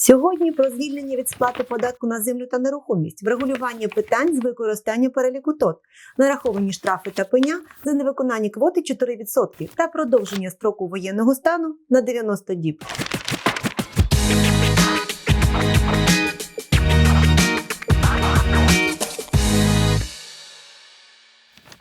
Сьогодні про звільнення від сплати податку на землю та нерухомість, врегулювання питань з використання переліку ТОТ, нараховані штрафи та пеня за невиконання квоти 4% та продовження строку воєнного стану на 90 діб.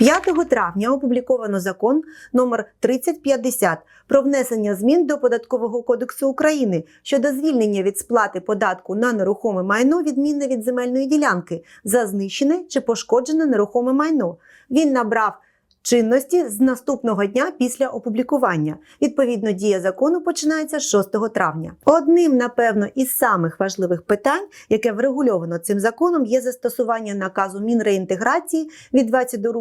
5 травня опубліковано закон номер 3050 про внесення змін до Податкового кодексу України щодо звільнення від сплати податку на нерухоме майно відмінне від земельної ділянки за знищене чи пошкоджене нерухоме майно. Він набрав чинності з наступного дня після опублікування. Відповідно, дія закону починається з 6 травня. Одним, напевно, із самих важливих питань, яке врегульовано цим законом, є застосування наказу Мінреінтеграції від 22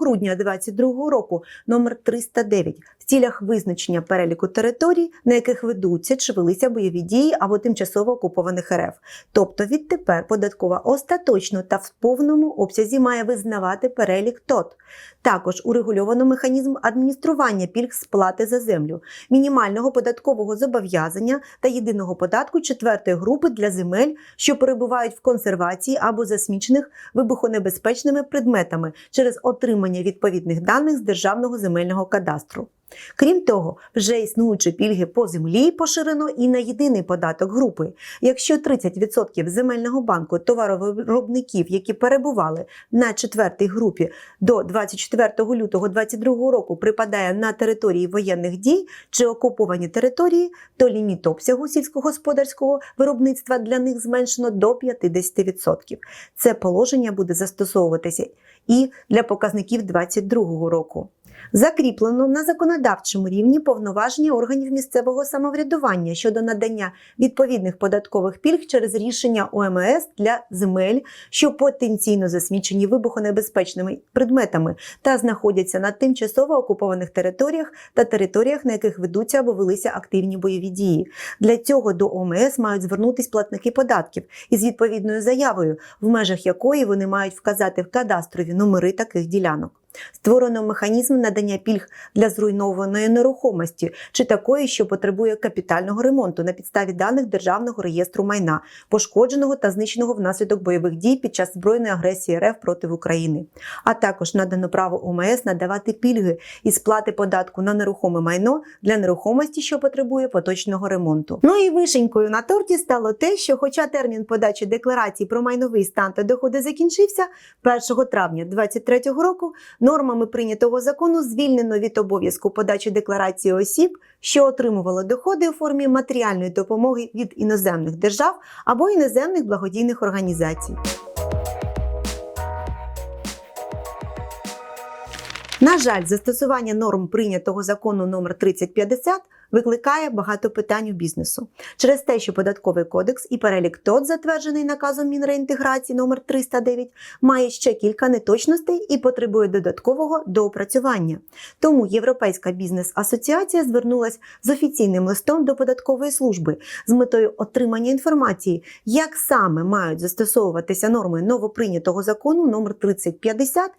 грудня 2022 року номер 309 в цілях визначення переліку територій, на яких ведуться чи велися бойові дії або тимчасово окупованих РФ. Тобто відтепер податкова остаточно та в повному обсязі має визнавати перелік ТОТ. Також урегульовано механізм адміністрування пільг сплати за землю, мінімального податкового зобов'язання та єдиного податку четвертої групи для земель, що перебувають в консервації або засмічених вибухонебезпечними предметами через отримання відповідних даних з Державного земельного кадастру. Крім того, вже існуючі пільги по землі поширено і на єдиний податок групи. Якщо 30% земельного банку товаровиробників, які перебували на четвертій групі до 24 лютого 2022 року, припадає на території воєнних дій чи окуповані території, то ліміт обсягу сільськогосподарського виробництва для них зменшено до 50%. Це положення буде застосовуватися і для показників 2022 року. Закріплено на законодавчому рівні повноваження органів місцевого самоврядування щодо надання відповідних податкових пільг через рішення ОМС для земель, що потенційно засмічені вибухонебезпечними предметами та знаходяться на тимчасово окупованих територіях та територіях, на яких ведуться або велися активні бойові дії. Для цього до ОМС мають звернутись платники податків із відповідною заявою, в межах якої вони мають вказати в кадастрові номери таких ділянок. Створено механізм надання пільг для зруйнованої нерухомості чи такої, що потребує капітального ремонту на підставі даних Державного реєстру майна, пошкодженого та знищеного внаслідок бойових дій під час збройної агресії РФ проти України. А також надано право ОМС надавати пільги і сплати податку на нерухоме майно для нерухомості, що потребує поточного ремонту. Ну і вишенькою на торті стало те, що, хоча термін подачі декларацій про майновий стан та доходи закінчився 1 травня 2023 року. Нормами прийнятого закону звільнено від обов'язку подачі декларації осіб, що отримували доходи у формі матеріальної допомоги від іноземних держав або іноземних благодійних організацій. На жаль, застосування норм прийнятого закону номер 3050 викликає багато питань у бізнесу через те, що податковий кодекс і перелік ТОТ, затверджений наказом Мінреінтеграції номер 309, має ще кілька неточностей і потребує додаткового доопрацювання. Тому Європейська бізнес-асоціація звернулася з офіційним листом до податкової служби з метою отримання інформації, як саме мають застосовуватися норми новоприйнятого закону номер 3050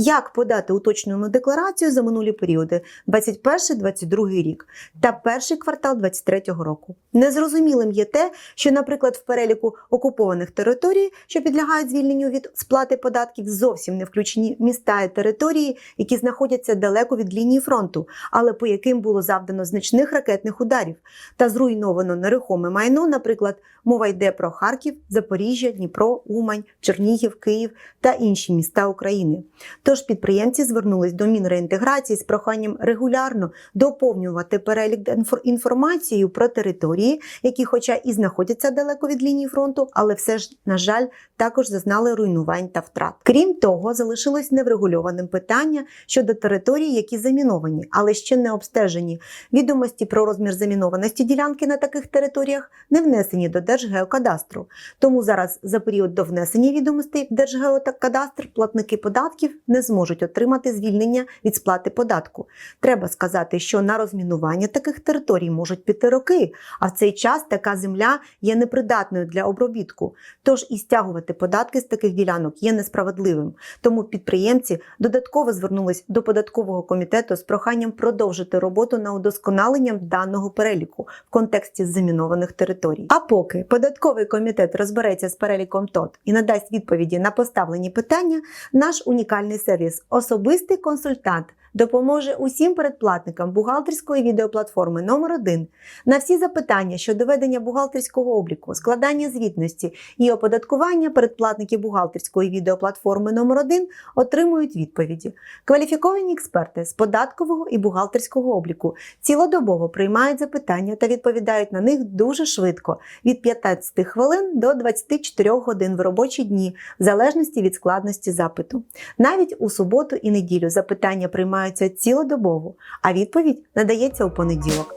як подати уточнену декларацію за минулі періоди 21-22 рік та перший квартал 2023 року. Незрозумілим є те, що, наприклад, в переліку окупованих територій, що підлягають звільненню від сплати податків, зовсім не включені міста і території, які знаходяться далеко від лінії фронту, але по яким було завдано значних ракетних ударів та зруйновано нерухоме майно, наприклад, мова йде про Харків, Запоріжжя, Дніпро, Умань, Чернігів, Київ та інші міста України. Тож підприємці звернулись до Мінреінтеграції з проханням регулярно доповнювати перелік інфор- інформацією про території, які, хоча і знаходяться далеко від лінії фронту, але все ж, на жаль, також зазнали руйнувань та втрат. Крім того, залишилось неврегульованим питання щодо територій, які заміновані, але ще не обстежені. Відомості про розмір замінованості ділянки на таких територіях не внесені до Держгеокадастру. Тому зараз за період до внесення відомостей в Держгеокадастр платники податків не зможуть отримати звільнення від сплати податку. Треба сказати, що на розмінування таких територій можуть піти роки, а в цей час така земля є непридатною для обробітку. Тож і стягувати податки з таких ділянок є несправедливим. Тому підприємці додатково звернулись до податкового комітету з проханням продовжити роботу на удосконаленням даного переліку в контексті замінованих територій. А поки податковий комітет розбереться з переліком ТОТ і надасть відповіді на поставлені питання, наш унікальний сервіс Особистий консультант допоможе усім передплатникам бухгалтерської відеоплатформи номер 1 на всі запитання щодо ведення бухгалтерського обліку, складання звітності і оподаткування передплатники бухгалтерської відеоплатформи номер 1 отримують відповіді. Кваліфіковані експерти з податкового і бухгалтерського обліку цілодобово приймають запитання та відповідають на них дуже швидко від 15 хвилин до 24 годин в робочі дні, в залежності від складності запиту. Навіть у суботу і неділю запитання приймаються цілодобово, а відповідь надається у понеділок.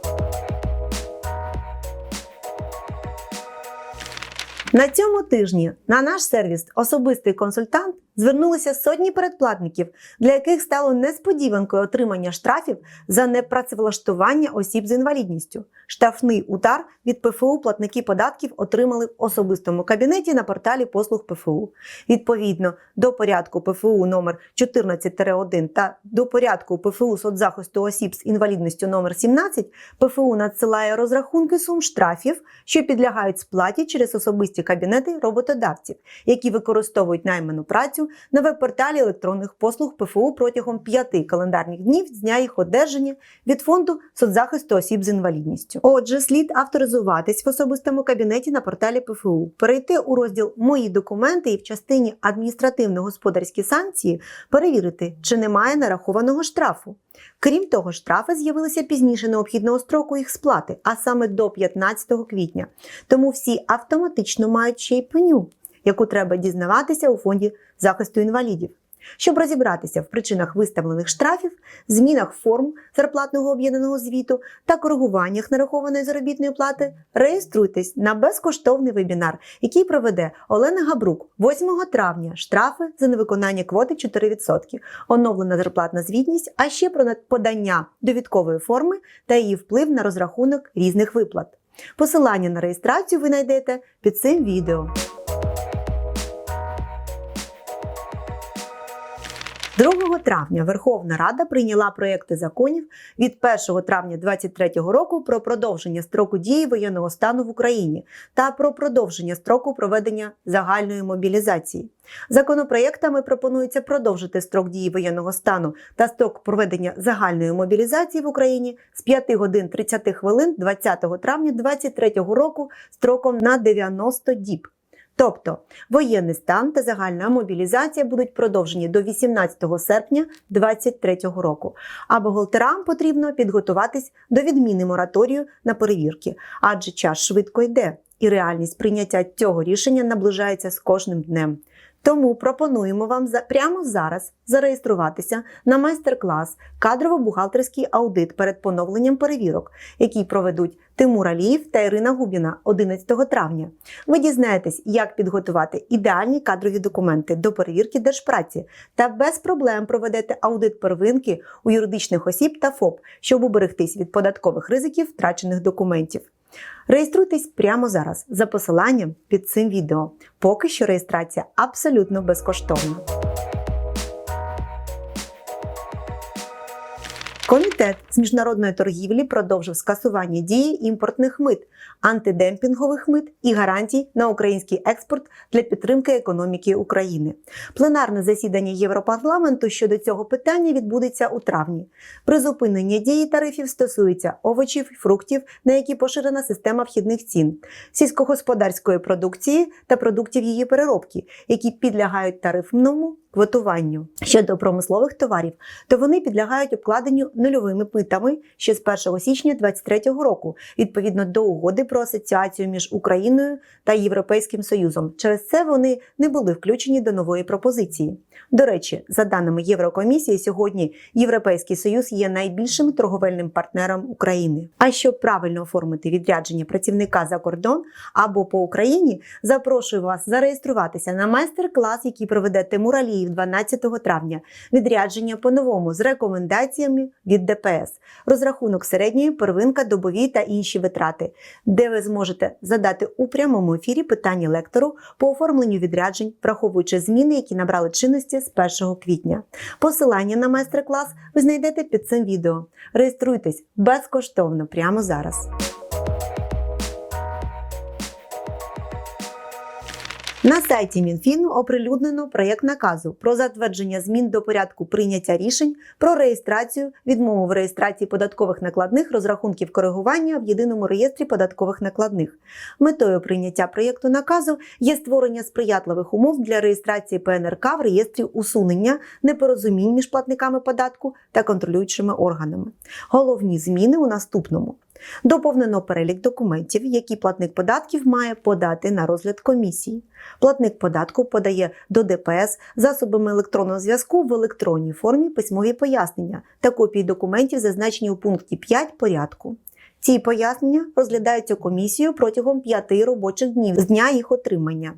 На цьому тижні на наш сервіс Особистий консультант звернулися сотні передплатників, для яких стало несподіванкою отримання штрафів за непрацевлаштування осіб з інвалідністю. Штрафний удар від ПФУ платники податків отримали в особистому кабінеті на порталі послуг ПФУ. Відповідно до порядку ПФУ номер 14-1 та до порядку ПФУ соцзахисту осіб з інвалідністю номер 17 ПФУ надсилає розрахунки сум штрафів, що підлягають сплаті через особисті кабінети роботодавців, які використовують найману працю на веб-порталі електронних послуг ПФУ протягом п'яти календарних днів з дня їх одержання від фонду соцзахисту осіб з інвалідністю. Отже, слід авторизуватись в особистому кабінеті на порталі ПФУ, перейти у розділ Мої документи і в частині адміністративно-господарські санкції перевірити, чи немає нарахованого штрафу. Крім того, штрафи з'явилися пізніше необхідного строку їх сплати, а саме до 15 квітня. Тому всі автоматично мають ще й пеню, яку треба дізнаватися у фонді захисту інвалідів. Щоб розібратися в причинах виставлених штрафів, змінах форм зарплатного об'єднаного звіту та коригуваннях нарахованої заробітної плати, реєструйтесь на безкоштовний вебінар, який проведе Олена Габрук 8 травня. Штрафи за невиконання квоти 4%, оновлена зарплатна звітність, а ще про подання довідкової форми та її вплив на розрахунок різних виплат. Посилання на реєстрацію ви знайдете під цим відео. Травня Верховна Рада прийняла проекти законів від 1 травня 2023 року про продовження строку дії воєнного стану в Україні та про продовження строку проведення загальної мобілізації. Законопроєктами пропонується продовжити строк дії воєнного стану та строк проведення загальної мобілізації в Україні з 5 годин 30 хвилин 20 травня 2023 року строком на 90 діб. Тобто воєнний стан та загальна мобілізація будуть продовжені до 18 серпня 2023 року. А бухгалтерам потрібно підготуватись до відміни мораторію на перевірки, адже час швидко йде, і реальність прийняття цього рішення наближається з кожним днем. Тому пропонуємо вам прямо зараз зареєструватися на майстер-клас кадрово-бухгалтерський аудит перед поновленням перевірок, який проведуть Тимур Аліїв та Ірина Губіна 11 травня. Ви дізнаєтесь, як підготувати ідеальні кадрові документи до перевірки держпраці та без проблем проведете аудит первинки у юридичних осіб та ФОП, щоб уберегтись від податкових ризиків втрачених документів. Реєструйтесь прямо зараз за посиланням під цим відео. Поки що реєстрація абсолютно безкоштовна. Комітет з міжнародної торгівлі продовжив скасування дії імпортних мит, антидемпінгових мит і гарантій на український експорт для підтримки економіки України. Пленарне засідання Європарламенту щодо цього питання відбудеться у травні. Призупинення дії тарифів стосується овочів фруктів, на які поширена система вхідних цін, сільськогосподарської продукції та продуктів її переробки, які підлягають тарифному квотуванню. Щодо промислових товарів, то вони підлягають обкладенню нульовими митами ще з 1 січня 2023 року, відповідно до угоди про асоціацію між Україною та Європейським Союзом. Через це вони не були включені до нової пропозиції. До речі, за даними Єврокомісії, сьогодні Європейський Союз є найбільшим торговельним партнером України. А щоб правильно оформити відрядження працівника за кордон або по Україні, запрошую вас зареєструватися на майстер-клас, який проведе Тимур Алієв Київ 12 травня. Відрядження по-новому з рекомендаціями від ДПС, розрахунок середньої, первинка, добові та інші витрати, де ви зможете задати у прямому ефірі питання лектору по оформленню відряджень, враховуючи зміни, які набрали чинності з 1 квітня. Посилання на майстер-клас ви знайдете під цим відео. Реєструйтесь безкоштовно прямо зараз. На сайті Мінфіну оприлюднено проєкт наказу про затвердження змін до порядку прийняття рішень про реєстрацію, відмову в реєстрації податкових накладних, розрахунків коригування в єдиному реєстрі податкових накладних. Метою прийняття проєкту наказу є створення сприятливих умов для реєстрації ПНРК в реєстрі усунення непорозумінь між платниками податку та контролюючими органами. Головні зміни у наступному. Доповнено перелік документів, які платник податків має подати на розгляд комісії. Платник податку подає до ДПС засобами електронного зв'язку в електронній формі письмові пояснення та копії документів, зазначені у пункті 5 порядку. Ці пояснення розглядаються комісією протягом п'яти робочих днів з дня їх отримання.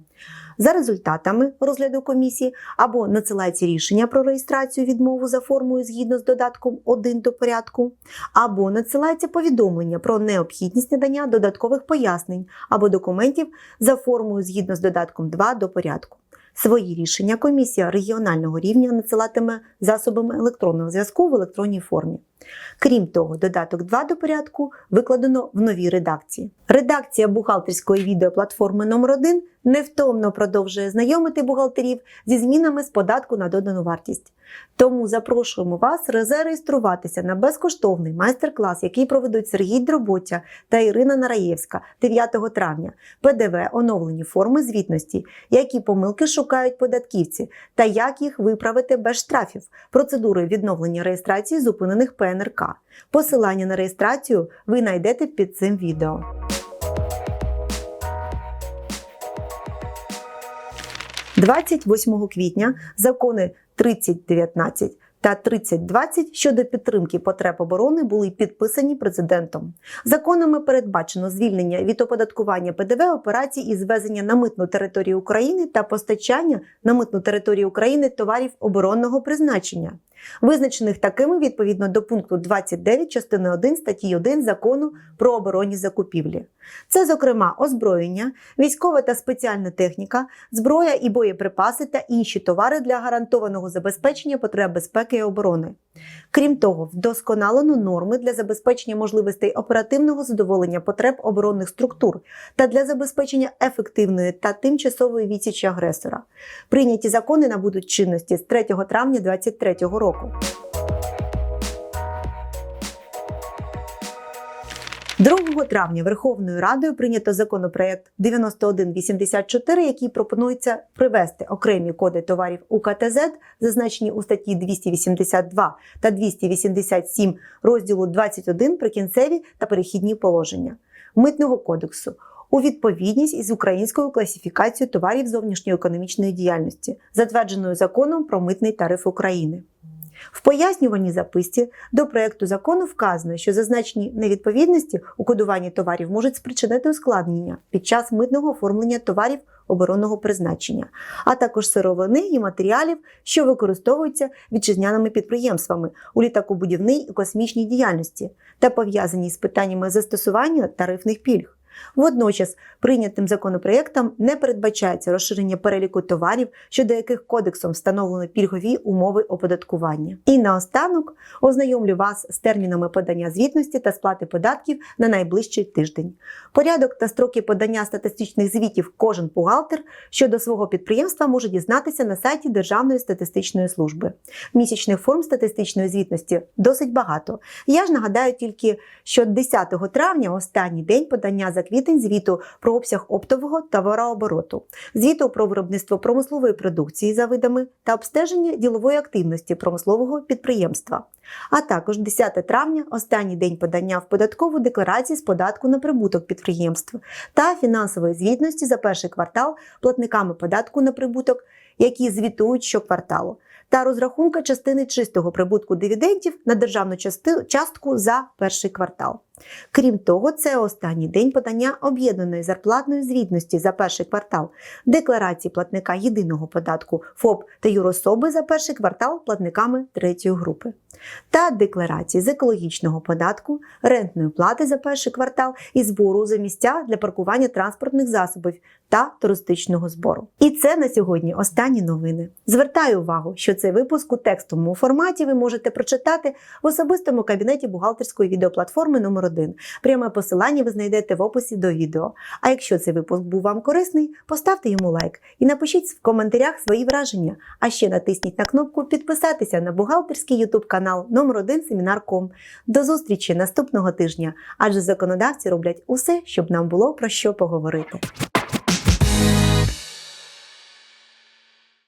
За результатами розгляду комісії або надсилається рішення про реєстрацію відмову за формою згідно з додатком 1 до порядку, або надсилається повідомлення про необхідність надання додаткових пояснень або документів за формою згідно з додатком 2 до порядку. Свої рішення комісія регіонального рівня надсилатиме засобами електронного зв'язку в електронній формі. Крім того, додаток 2 до порядку викладено в новій редакції. Редакція бухгалтерської відеоплатформи номер 1 невтомно продовжує знайомити бухгалтерів зі змінами з податку на додану вартість. Тому запрошуємо вас зареєструватися на безкоштовний майстер-клас, який проведуть Сергій Дроботя та Ірина Нараєвська 9 травня. ПДВ оновлені форми звітності, які помилки шукають податківці та як їх виправити без штрафів, процедури відновлення реєстрації зупинених ПНРК. Посилання на реєстрацію ви знайдете під цим відео. – 28 квітня закони 3019 та 3020 щодо підтримки потреб оборони були підписані президентом. Законами передбачено звільнення від оподаткування ПДВ операцій із ввезення на митну територію України та постачання на митну територію України товарів оборонного призначення, визначених такими відповідно до пункту 29 частини 1 статті 1 закону про оборонні закупівлі. Це, зокрема, озброєння, військова та спеціальна техніка, зброя і боєприпаси та інші товари для гарантованого забезпечення потреб безпеки і оборони. Крім того, вдосконалено норми для забезпечення можливостей оперативного задоволення потреб оборонних структур та для забезпечення ефективної та тимчасової відсічі агресора. Прийняті закони набудуть чинності з 3 травня 2023 року. 2 травня Верховною Радою прийнято законопроект 9184, який пропонується привести окремі коди товарів УКТЗ, зазначені у статті 282 та 287 розділу 21 прикінцеві та перехідні положення Митного кодексу. У відповідність із українською класифікацією товарів зовнішньої економічної діяльності, затвердженою законом про митний тариф України. В пояснюваній записці до проекту закону вказано, що зазначені невідповідності у кодуванні товарів можуть спричинити ускладнення під час митного оформлення товарів оборонного призначення, а також сировини і матеріалів, що використовуються вітчизняними підприємствами у літакобудівній і космічній діяльності та пов'язані з питаннями застосування тарифних пільг. Водночас, прийнятим законопроєктом не передбачається розширення переліку товарів, щодо яких кодексом встановлено пільгові умови оподаткування. І наостанок ознайомлю вас з термінами подання звітності та сплати податків на найближчий тиждень. Порядок та строки подання статистичних звітів кожен бухгалтер щодо свого підприємства може дізнатися на сайті Державної статистичної служби. Місячних форм статистичної звітності досить багато. Я ж нагадаю тільки, що 10 травня останній день подання за квітень звіту про обсяг оптового товарообороту, звіту про виробництво промислової продукції за видами та обстеження ділової активності промислового підприємства. А також 10 травня останній день подання в податкову декларації з податку на прибуток підприємств та фінансової звітності за перший квартал платниками податку на прибуток які звітують щокварталу, та розрахунка частини чистого прибутку дивідендів на державну частку за перший квартал. Крім того, це останній день подання об'єднаної зарплатної звітності за перший квартал, декларації платника єдиного податку ФОП та юрособи за перший квартал платниками третьої групи, та декларації з екологічного податку, рентної плати за перший квартал і збору за місця для паркування транспортних засобів та туристичного збору. І це на сьогодні останні новини. Звертаю увагу, що цей випуск у текстовому форматі ви можете прочитати в особистому кабінеті бухгалтерської відеоплатформи номер 1 Пряме посилання ви знайдете в описі до відео. А якщо цей випуск був вам корисний, поставте йому лайк і напишіть в коментарях свої враження. А ще натисніть на кнопку підписатися на бухгалтерський YouTube канал номер 1 Семінар.ком. До зустрічі наступного тижня, адже законодавці роблять усе, щоб нам було про що поговорити.